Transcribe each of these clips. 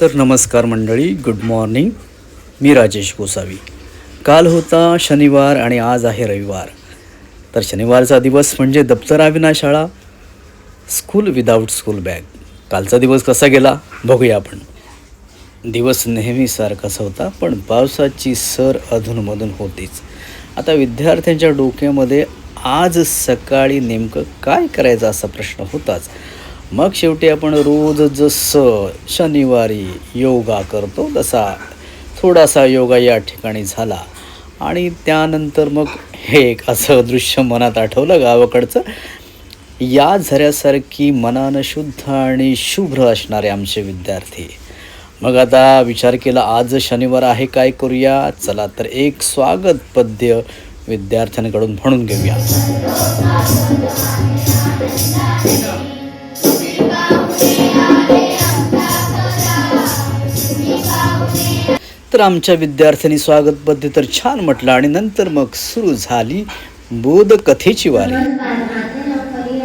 तर नमस्कार मंडळी गुड मॉर्निंग मी राजेश गोसावी. काल होता शनिवार आणि आज आहे रविवार. तर शनिवारचा दिवस म्हणजे दप्तराविना शाळा स्कूल विदाऊट स्कूल बॅग कालचा दिवस कसा गेला बघूया आपण. दिवस नेहमीसारखाच होता पण पावसाची सर अधूनमधून होतीच. आता विद्यार्थ्यांच्या डोक्यामध्ये आज सकाळी नेमकं काय करायचं असा प्रश्न होताच. मग शेवटी आपण रोज जसं शनिवारी योगा करतो तसा थोडासा योगा या ठिकाणी झाला. आणि त्यानंतर मग हे एक असं दृश्य मनात आठवलं गावाकडचं. या झऱ्यासारखी मनानं शुद्ध आणि शुभ्र असणारे आमचे विद्यार्थी. मग आता विचार केला आज शनिवार आहे काय करूया? चला तर एक स्वागत पद्य विद्यार्थ्यांकडून म्हणून घेऊया. तर आमच्या विद्यार्थ्यांनी स्वागतबद्ध तर छान म्हटलं आणि नंतर मग सुरू झाली बोधकथेची वारी.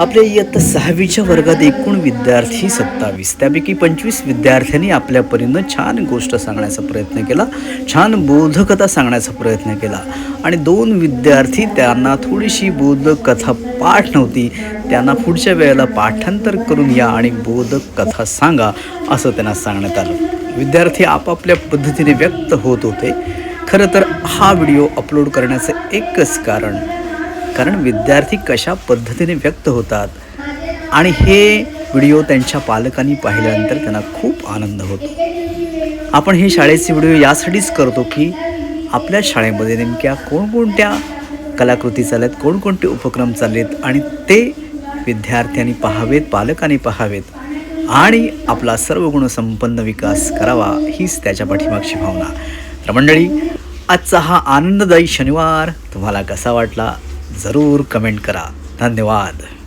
आपल्या इयत्ता सहावीच्या वर्गात एकूण विद्यार्थी सत्तावीस. त्यापैकी पंचवीस विद्यार्थ्यांनी आपल्या परीनं छान गोष्ट सांगण्याचा प्रयत्न केला छान बोधकथा सांगण्याचा प्रयत्न केला आणि दोन विद्यार्थी त्यांना थोडीशी बोधकथा पाठ नव्हती त्यांना पुढच्या वेळेला पाठांतर करून या आणि बोधकथा सांगा असं त्यांना सांगण्यात आलं. विद्यार्थी आपापल्या पद्धतीने व्यक्त होत होते. खरं तर हा व्हिडिओ अपलोड करण्याचं एकच कारण कारण विद्यार्थी कशा पद्धतीने व्यक्त होतात? आणि हे व्हिडिओ त्यांच्या पालकांनी पाहिल्यानंतर त्यांना खूप आनंद होतो. आपण हे शाळेचे व्हिडिओ यासाठीच करतो की आपल्या शाळेमध्ये नेमक्या कोणकोणत्या कलाकृती चालत कोणकोणते उपक्रम चाललेत आणि ते विद्यार्थ्यांनी पाहावेत पालकांनी पाहावेत आणि आपला सर्व गुणसंपन्न विकास करावा हीच त्याच्या पाठीमागची भावना. तर मंडळी आजचा हा आनंददायी शनिवार तुम्हाला कसा वाटला? जरूर कमेंट करा. धन्यवाद.